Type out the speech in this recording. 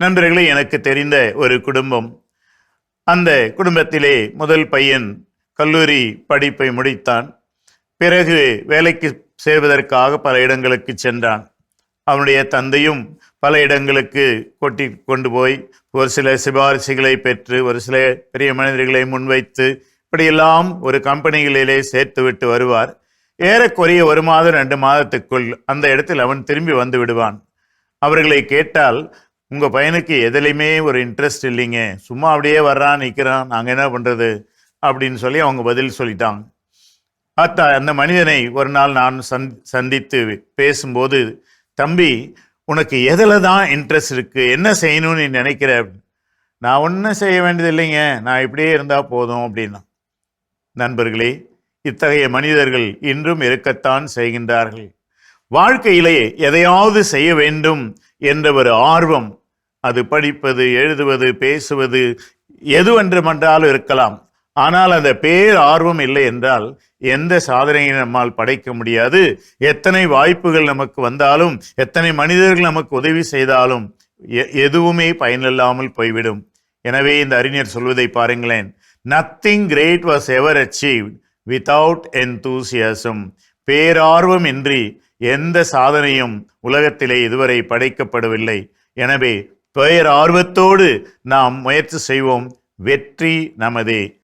நண்பர்களே எனக்கு தெரிந்த ஒரு குடும்பம். அந்த குடும்பத்திலே முதல் பையன் கல்லூரி படிப்பை முடித்தான். பிறகு வேலைக்கு சேர்வதற்காக பல இடங்களுக்கு சென்றான். அவனுடைய தந்தையும் பல இடங்களுக்கு கொட்டி கொண்டு போய் ஒரு சில சிபாரிசுகளை பெற்று ஒரு சில பெரிய மனிதர்களை முன்வைத்து இப்படியெல்லாம் ஒரு கம்பெனிகளிலே சேர்த்து விட்டு வருவார். ஏறக்குறைய ஒரு மாதம் ரெண்டு மாதத்துக்குள் அந்த இடத்தில் அவன் திரும்பி வந்து விடுவான். அவர்களை கேட்டால் உங்கள் பையனுக்கு எதுலையுமே ஒரு இன்ட்ரெஸ்ட் இல்லைங்க. சும்மா அப்படியே வர்றான் நிற்கிறான் நாங்கள் என்ன பண்ணுறது அப்படின்னு சொல்லி அவங்க பதில் சொல்லிட்டாங்க. அத்தா அந்த மனிதனை ஒரு நாள் நான் சந் சந்தித்து பேசும்போது தம்பி உனக்கு எதில் தான் இன்ட்ரெஸ்ட் இருக்குது என்ன செய்யணும்னு நீ நினைக்கிற? நான் ஒன்றும் செய்ய வேண்டியது இல்லைங்க. நான் இப்படியே இருந்தால் போதும் அப்படின்னா. நண்பர்களே இத்தகைய மனிதர்கள் இன்றும் இருக்கத்தான் செய்கின்றார்கள். வாழ்க்கையிலே எதையாவது செய்ய வேண்டும் என்ற ஒரு ஆர்வம் அது படிப்பது எழுதுவது பேசுவது எதுவென்றுமென்றாலும் இருக்கலாம். ஆனால் அந்த பேர் ஆர்வம் இல்லை என்றால் எந்த சாதனையை நம்மால் படைக்க முடியாது. எத்தனை வாய்ப்புகள் நமக்கு வந்தாலும் எத்தனை மனிதர்கள் நமக்கு உதவி செய்தாலும் எ- எதுவுமே பயனில்லாமல் போய்விடும். எனவே இந்த அறிஞர் சொல்வதை பாருங்களேன். Nothing great was ever achieved without enthusiasm. பேரார்வம் இன்றி எந்த சாதனையும் உலகத்திலே இதுவரை படைக்கப்படவில்லை. எனவே பெயர் ஆர்வத்தோடு நாம் முயற்சி செய்வோம். வெற்றி நமதே.